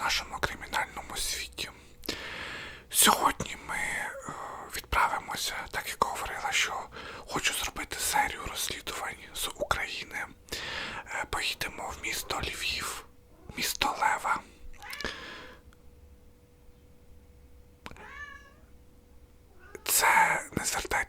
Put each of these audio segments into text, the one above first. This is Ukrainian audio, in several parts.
нашому кримінальному світі. Сьогодні ми е, відправимося, так як говорила, що хочу зробити серію розслідувань з України. Е, поїдемо в місто Львів, місто Лева. Це не звертається.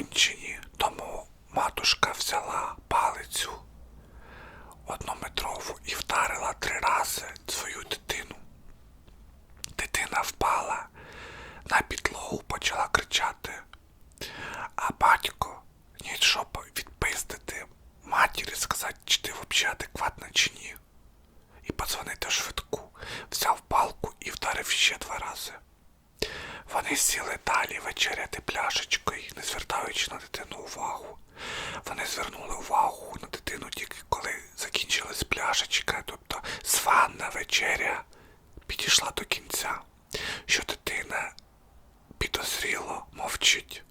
Кончені, тому матушка взяла палицю однометрову і вдарила три рази свою дитину. Дитина впала на підлогу, почала кричати. А батько, ніч щоб відпиздити матері, сказати, чи ти взагалі адекватна чи ні. І подзвонити в швидку, взяв палку і вдарив ще два рази. Вони сіли далі вечеряти пляшечкою, не звертаючи на дитину увагу. Вони звернули увагу на дитину тільки коли закінчилась пляшечка, тобто званна вечеря підійшла до кінця, що дитина підозріло мовчить.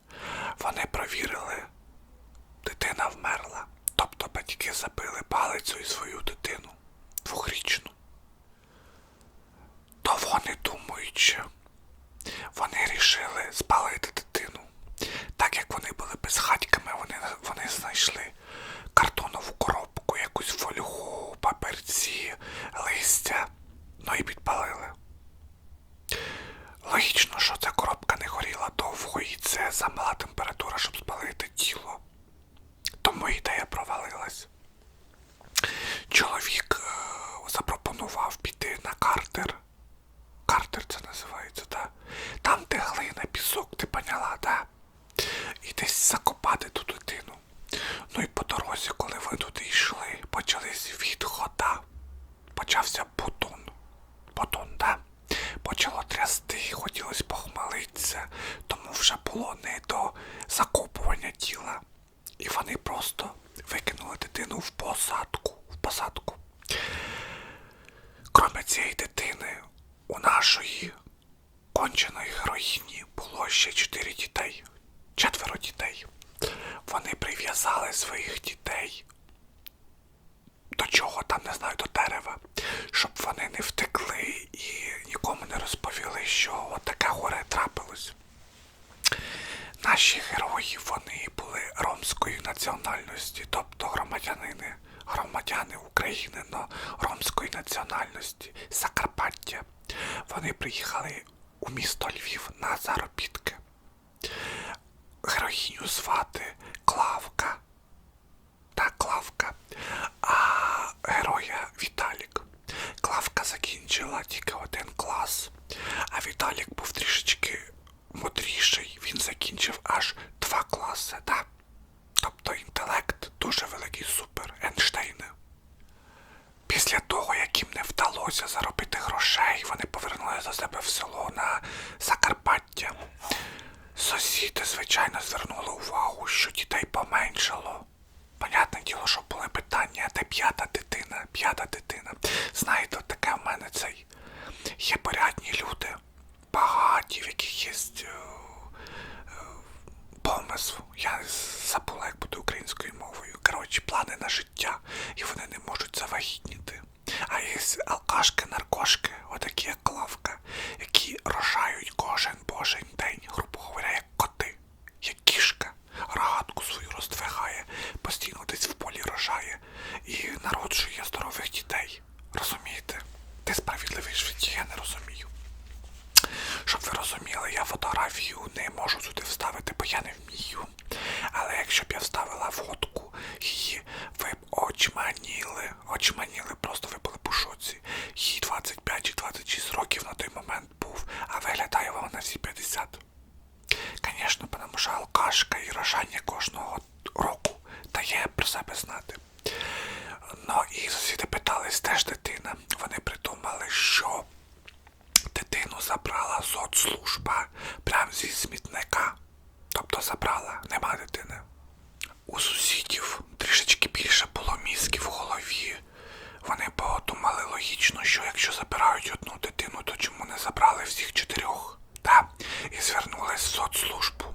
Вони провірили, дитина вмерла. Тобто батьки забили палицею свою дитину двохрічну. Того не думаючи, вони рішили спалити дитину. Так як вони були безхатьками, вони, вони знайшли картонову коробку, якусь фольгу, паперці, листя, ну і підпалили. Логічно, що ця коробка не горіла довго і це замала температура, щоб спалити тіло. Тому ідея провалилась. Чоловік е, запропонував піти на картер. Картер це називається, так? Там, де глина, пісок, ти поняла, да? І десь закопати ту дитину. Ну і по дорозі, коли ви туди йшли, почались відхода. Почався бутон. Бутон, да? Почало трясти, хотілося похмелитися, тому вже було не до закопування тіла. І вони просто викинули дитину в посадку. В посадку. Кроме цієї дитини, у нашої конченої героїні було ще чотири дітей, четверо дітей. Вони прив'язали своїх дітей до чого там, не знаю, до дерева, щоб вони не втекли і нікому не розповіли, що от таке горе трапилось. Наші герої вони були ромської національності, тобто громадянини, громадяни України, но ромської національності, Закарпаття. Вони приїхали у місто Львів на заробітки. Героїню звати Клавка. Та Клавка. А героя Віталік. Клавка закінчила тільки один клас, а Віталік був трішечки мудріший. Він закінчив аж два класи, так? Тобто інтелект дуже великий супер Ейнштейна. Після того, як їм не вдалося заробити грошей, вони повернулися до себе в село на Закарпаття. Сусіди, звичайно, звернули увагу, що дітей поменшало. Понятне діло, що були питання, де п'ята дитина, п'ята дитина. Знаєте, таке в мене цей. Є порядні люди, багаті, в яких є е, е, помисл. Я забула, як буде українською мовою. Коротше, плани на життя, і вони не можуть завагітніти. якісь алкашки, наркошки, отакі як клавка, які рожають кожен божий день, грубо говоря, як коти, як кішка, рогатку свою роздвигає, постійно десь в полі рожає і народжує здорових дітей. Розумієте? Ти справедливий в житті, я не розумію. Щоб ви розуміли, я фотографію не можу сюди вставити, бо я не вмію. Але якщо б я вставила фотку її, ви б очманіли, очманіли, просто ви були б у шоці. Їй 25 чи 26 років на той момент був, а виглядає вона на всі 50. Звісно, тому що алкашка і рожання кожного року дає про себе знати. Ну і сусіди питались, де ж дитина. Вони придумали, що дитину забрала соцслужба прямо зі смітника. Тобто забрала, нема дитини. У сусідів трішечки більше було мізків в голові. Вони подумали логічно, що якщо забирають одну дитину, то чому не забрали всіх чотирьох? Та? І звернулись в соцслужбу.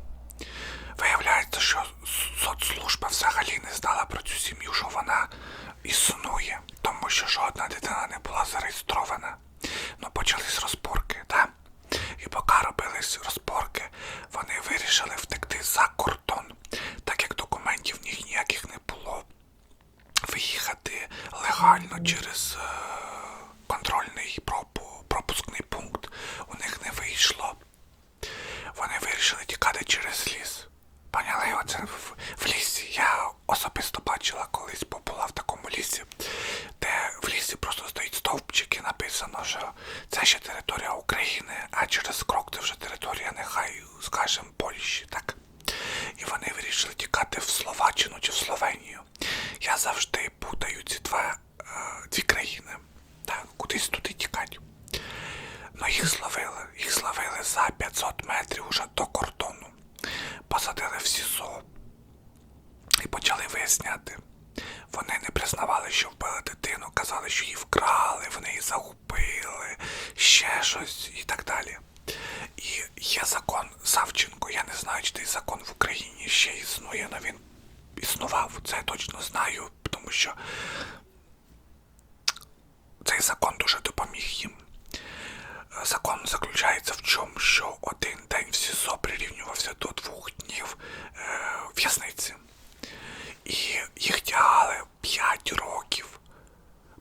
Виявляється, що с- соцслужба взагалі не знала про цю сім'ю, що вона існує, тому що жодна дитина не була зареєстрована. Ну, почались розборки, так? І поки робились розборки, вони вирішили втекти за кордон, так як документів в них ніяких не було. Виїхати легально через е, контрольний пропу- пропускний пункт у них не вийшло. Вони вирішили тікати через ліс. Поняли, оце в, в лісі. Я особисто бачила колись, бо була в такому лісі, де в лісі просто стоїть стовпчик і написано, що це ще територія України, а через крок це вже територія, нехай, скажем, Польщі, так? І вони вирішили тікати в Словаччину чи в Словенію. Я завжди путаю ці два, е, дві країни. Так, кудись туди тікати. Ну їх зловили, їх зловили за 500 метрів уже до кордону. Посадили в СІЗО і почали виясняти. Вони не признавали, що вбили дитину, казали, що її вкрали, вони її загубили, ще щось і так далі. І є закон Савченко, я не знаю, чи цей закон в Україні ще існує, але він існував, це я точно знаю, тому що цей закон дуже допоміг їм. Закон заключається в чому, що один день в СІЗО прирівнювався до двох днів е, в'язниці. І їх тягали 5 років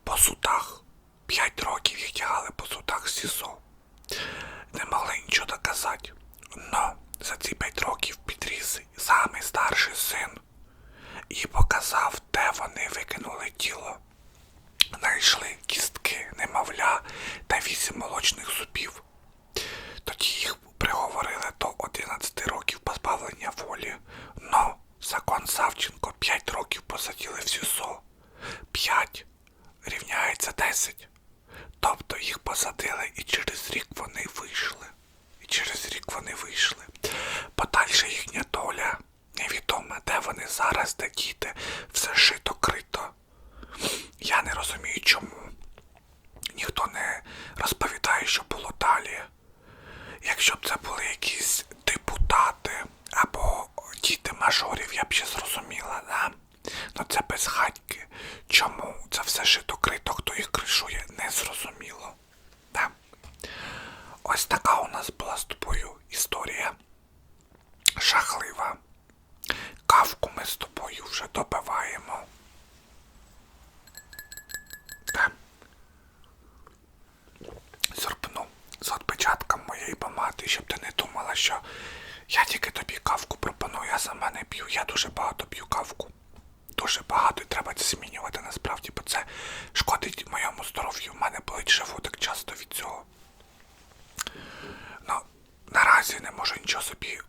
по судах. 5 років їх тягали по судах СІЗО. Не могли нічого доказати. Но за ці 5 років підріс самий старший син і показав, де вони викинули тіло. Знайшли кістки, немовля та вісім молочних зубів. Тоді їх приговорили до 11 років позбавлення волі. Но закон Савченко 5 років посадили в СІЗО. 5 рівняється 10. Тобто їх посадили і через рік вони вийшли. І через рік вони вийшли. Подальша їхня доля невідома, де вони зараз, де діти, все шито крито. Я не розумію чому. Ніхто не розповідає, що було далі. Якщо б це були якісь депутати або діти мажорів, я б ще зрозуміла, да? Ну це безхатьки. Це крито, хто їх кришує, не зрозуміло. Да? Ось така у нас була з тобою історія. Жахлива. Кавку ми з тобою вже добиваємо. Да. Зорбну з відпечатком моєї помади, щоб ти не думала, що я тільки тобі кавку пропоную, я сама не п'ю. Я дуже багато п'ю кавку. Дуже багато і треба це змінювати насправді, бо це шкодить моєму здоров'ю. У мене болить животик часто від цього. Ну, наразі не можу нічого собі